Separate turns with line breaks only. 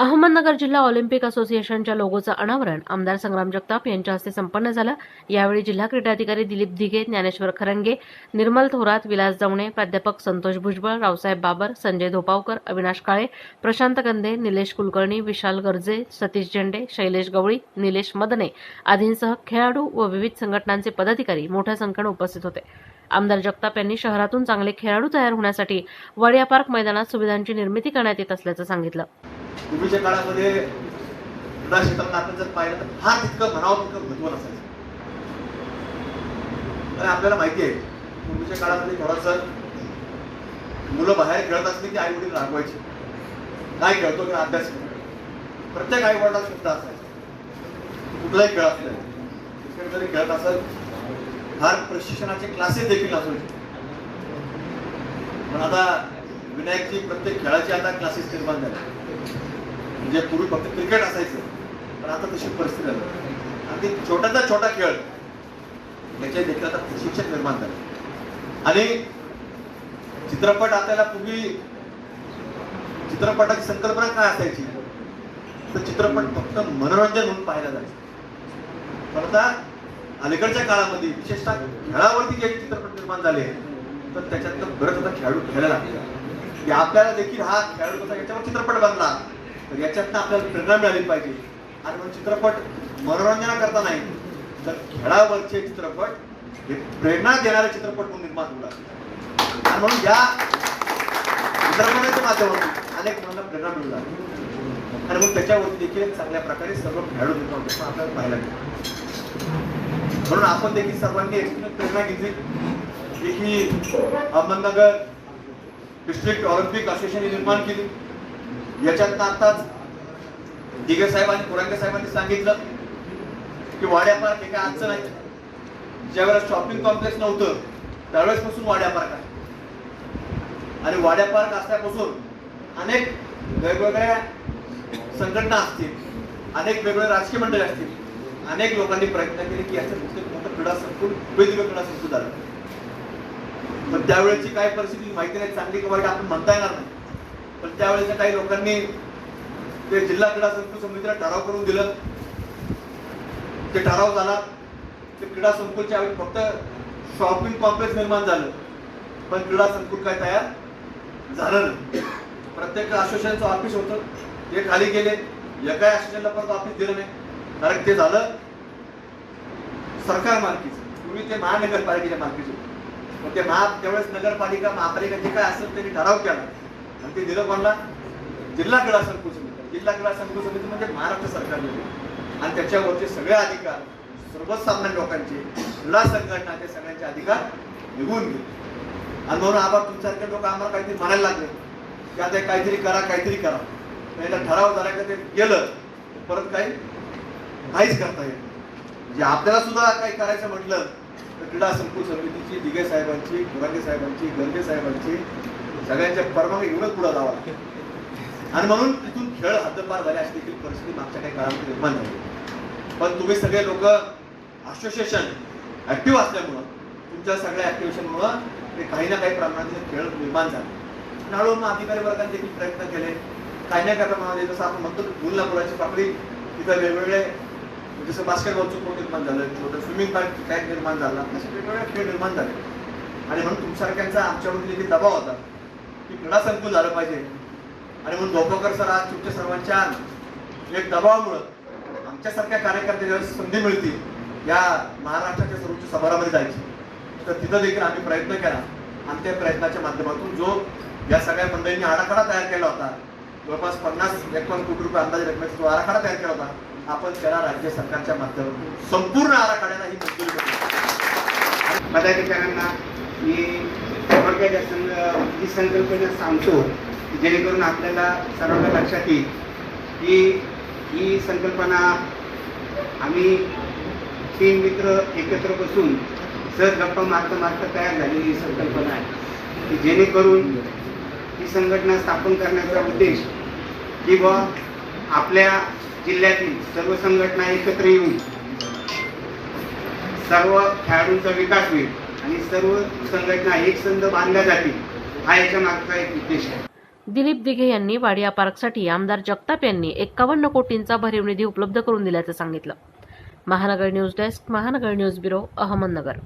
अहमदनगर जिल्हा ऑलिम्पिक असोसिएशनच्या लोगोचं अनावरण. आमदार संग्राम जगताप यांच्या हस्ते संपन्न झालं. यावेळी जिल्हा क्रीडाधिकारी दिलीप दिघे ज्ञानेश्वर खरंगे निर्मल थोरात विलास जवणे प्राध्यापक संतोष भुजबळ रावसाहेब बाबर संजय धोपावकर अविनाश काळे प्रशांत गंधे निलेश कुलकर्णी विशाल गर्जे सतीश झेंडे शैलेश गवळी निलेश मदने आदींसह खेळाडू व विविध संघटनांचे पदाधिकारी मोठ्या संख्येनं उपस्थित होते. आमदार जगताप यांनी शहरातून चांगले खेळाडू तयार होण्यासाठी वडिया पार्क मैदानात सुविधांची निर्मिती करण्यात येत असल्याचं सांगितलं.
पूर्वीच्या काळामध्ये क्रीडा क्षेत्रात आपण जर पाहिलं तर फार तितकं म्हणावं तितकं महत्त्व नसायचं अरे आपल्याला माहिती आहे पूर्वीच्या काळामध्ये थोडंसं मुलं बाहेर खेळत असली की आई वडील रागवायचे. काय खेळतो किंवा अभ्यास करतो. प्रत्येक आई वडिलात शब्द असायचा. कुठलाही खेळ असला क्रिकेट जरी खेळत असेल फार प्रशिक्षणाचे क्लासेस देखील असायचे पण आता विनायकची प्रत्येक खेळाची आता क्लासेस निर्माण झाले. म्हणजे पूर्वी फक्त क्रिकेट असायचं. पण आता तशी परिस्थिती झाली आणि ते छोट्याचा छोटा खेळ याच्या देखील आता प्रशिक्षण निर्माण झाले. आणि चित्रपट आपल्याला पूर्वी चित्रपटाची संकल्पना काय असायची? तर चित्रपट फक्त मनोरंजन म्हणून पाहायला जायचं. पण आता अलीकडच्या काळामध्ये विशेषतः खेळावरती जे चित्रपट निर्माण झाले तर त्याच्यात बरंच आता खेळाडू खेळायला लागले. की आपल्याला देखील हा खेळाडू कसा याच्यावर चित्रपट बनला. तर याच्यातनं आपल्याला प्रेरणा मिळाली पाहिजे. आणि म्हणून चित्रपट मनोरंजनाकरता नाही तर खेळावरचे चित्रपट हे प्रेरणा देणारे चित्रपट म्हणून निर्माण होऊ लागले. आणि म्हणून या चित्रपटाच्या माध्यमातून अनेक मुलांना प्रेरणा मिळू लागली. आणि मग त्याच्यावरती देखील चांगल्या प्रकारे सर्व खेळाडू निर्माण होतो पण आपल्याला पाहायला मिळतो. म्हणून आपण देखील सर्वांनी याच्यातून प्रेरणा घेतली. जी की अहमदनगर डिस्ट्रिक्ट ऑलिम्पिक असोसिएशन निर्माण केली. याच्यात आताच दिगे साहेब आणि कुरांगे साहेबांनी सांगितलं की वाड्या पार्क हे काय आजचं नाही. ज्यावेळेस शॉपिंग कॉम्प्लेक्स नव्हतं त्यावेळेस पासून वाड्या पार्क आहे. आणि वाड्या पार्क असल्यापासून अनेक वेगवेगळ्या संघटना असतील अनेक वेगवेगळे राजकीय मंडळी असतील अनेक लोकांनी प्रयत्न केले की याचं नुसतं मोठं क्रीडा संकुल वेगवेगळं क्रीडा संकुल झालं. पण त्यावेळेची काय परिस्थिती माहिती नाही चांगली किंवा आपण म्हणता येणार नाही. पण त्यावेळेच्या काही लोकांनी ते जिल्हा क्रीडा संकुल समितीला ठराव करून दिलं. ते ठराव झाला ते क्रीडा संकुलच्या वेळी फक्त शॉपिंग कॉम्प्लेक्स निर्माण झालं. पण क्रीडा संकुल काय तयार झालं नाही. प्रत्येक असोसिएशनचं ऑफिस होतं. ते खाली गेले. एका असोसिएशनला परत ऑफिस दिलं नाही. कारण ते झालं सरकार मालकीचं. पूर्वी ते महानगरपालिकेच्या मालकीचं होतं. मग ते महा त्यावेळेस नगरपालिका महापालिका जे काय असेल त्यांनी ठराव केला. आणि ते दिलं कोणाला? जिल्हा क्रीडा संकुल समिती. जिल्हा क्रीडा संकुल समिती म्हणजे महाराष्ट्र सरकारने आणि त्याच्यावरचे सगळे अधिकार सर्वसामान्य लोकांचे क्रीडा संघटनाचे सगळ्यांचे अधिकार निघून गेले. आणि म्हणून आबा तुमच्यासारखे लोक आम्हाला काहीतरी म्हणायला लागले. की आता काहीतरी करा काहीतरी करा. पहिला ठराव झाला का ते गेलं परत काही काहीच करता येत म्हणजे आपल्याला सुद्धा काही करायचं म्हटलं तर क्रीडा संकुल समितीची दिगे साहेबांची गुरांगे साहेबांची गंगे साहेबांची सगळ्यांच्या परवानगी घेऊनच पुढे जावं लागतं आणि म्हणून तिथून खेळ हद्दपार झाले अशी देखील परिस्थिती मागच्या काही काळामध्ये निर्माण झाली. पण तुम्ही सगळे लोक असोसिएशन ऍक्टिव्ह असल्यामुळं तुमच्या सगळ्या ऍक्टिव्हेशनमुळं ते काही ना काही प्रमाणात खेळ निर्माण झाले. हळूहळू मग अधिकारी वर्गाने देखील प्रयत्न केले. काही ना काही प्रमाणामध्ये जसं आपण म्हणतो मुलना मुलाची पाकळी तिथं वेगवेगळे जसं बास्केटबॉलचं कोण निर्माण झालं छोटं स्विमिंग पार्क काय निर्माण झाला असे वेगवेगळे खेळ निर्माण झाले. आणि म्हणून तुमच्यासारख्यांचा आमच्यावरती देखील दबाव होता. की क्रीडा संकुल झालं पाहिजे. आणि म्हणून धोपकर सर आज तुमच्या सर्वांच्या एक दबावामुळं आमच्यासारख्या कार्यकर्त्यांना संधी मिळते या महाराष्ट्राच्या सर्वोच्च समारंभामध्ये जायची. तर तिथं देखील आम्ही प्रयत्न केला. आणि त्या प्रयत्नाच्या माध्यमातून जो या सगळ्या मंडळींनी आराखडा तयार केला होता जवळपास पन्नास एकावन्न कोटी रुपये अंदाजे रकमेचा जो आराखडा तयार केला होता आपण त्याला राज्य सरकारच्या माध्यमातून संपूर्ण आराखड्याला ही मंजुरी मिळाली
पदाधिकाऱ्यांना मी थोडक्यात या ही संकल्पना सांगतो जेणेकरून आपल्याला सर्वांना लक्षात येईल की ही संकल्पना आम्ही तीन मित्र एकत्र बसून सहज गप्पा मारता मारता तयार झालेली ही संकल्पना आहे. की जेणेकरून ही संघटना स्थापन करण्याचा उद्देश की बा आपल्या जिल्ह्यातील सर्व संघटना एकत्र येऊन सर्व खेळाडूंचा विकास होईल. आणि सर्व संघटना एक संघ बांधल्या जातील हा याच्या मागचा एक उद्देश आहे.
दिलीप दिघे यांनी वाडिया पार्कसाठी आमदार जगताप यांनी एक्कावन्न कोटींचा भरीव निधी उपलब्ध करून दिल्याचं सांगितलं. Mahanagar news desk Mahanagar news bureau Ahmednagar.